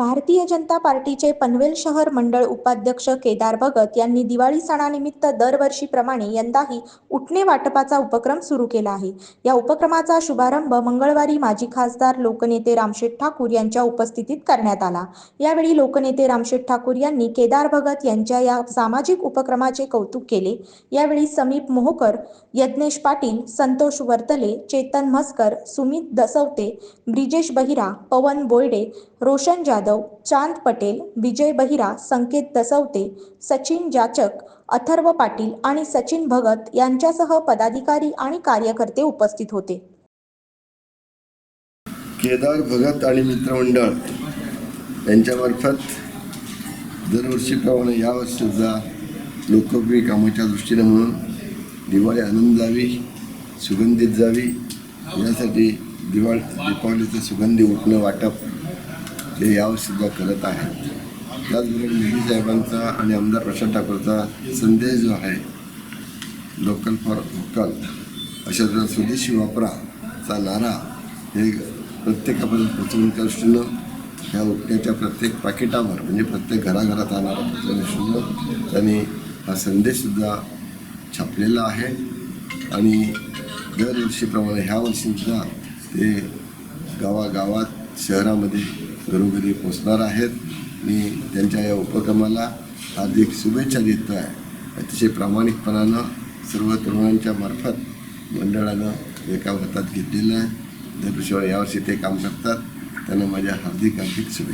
भारतीय जनता पार्टीचे पनवेल शहर मंडळ उपाध्यक्ष केदार भगत यांनी दिवाळी सणानिमित्त दरवर्षीप्रमाणे यंदाही उठणे वाटपाचा उपक्रम सुरू केला आहे. या उपक्रमाचा शुभारंभ मंगळवारी माजी खासदार लोकनेते रामशेठ ठाकूर यांच्या उपस्थितीत करण्यात आला. यावेळी लोकनेते रामशेठ ठाकूर यांनी केदार भगत यांच्या या सामाजिक उपक्रमाचे कौतुक केले. यावेळी समीप मोहोकर यज्ञेश पाटील संतोष वर्तले चेतन म्हसकर सुमित दसवते ब्रिजेश बहिरा पवन बोयडे रोशन जाधव चांद पटेल विजय बहिरा संकेत दसवते सचिन जाचक अथर्व पाटील आणि सचिन भगत यांच्यासह पदाधिकारी आणि कार्यकर्ते उपस्थित होते. केदार भगत आणि मित्रमंडळ यांच्यामार्फत दरवर्षीप्रमाणे यावर्षीसुद्धा लोकप्रिय कामाच्या दृष्टीने म्हणून दिवाळी आनंद जावी सुगंधित जावी. यासाठी दिवाळी दीपावलीचं सुगंधी उठणं वाटप ते यावर्षीसुद्धा करत आहेत त्याचबरोबर मोदी साहेबांचा आणि आमदार प्रशांत ठाकूरचा संदेश जो आहे लोकल फॉर लोकल अशा स्वदेशी वापराचा नारा हे प्रत्येकापर्यंत पोचवण्याच्या दृष्टीनं ह्या उठण्याच्या प्रत्येक पाकिटावर म्हणजे प्रत्येक घराघरात हा नारा पोचवण्याच्या दृष्टीनं त्यांनी हा संदेशसुद्धा छापलेला आहे. आणि दरवर्षीप्रमाणे ह्या वर्षीसुद्धा ते गावागावात शहरामध्ये घरोघरी पोचणार आहेत. मी त्यांच्या या उपक्रमाला हार्दिक शुभेच्छा देतो आहे. अतिशय प्रामाणिकपणानं सर्व तरुणांच्या मार्फत मंडळानं एका हातात घेतलेलं आहे. दरवर्षी यावर्षी ते काम करतात. त्यांना माझ्या हार्दिक हार्दिक शुभेच्छा.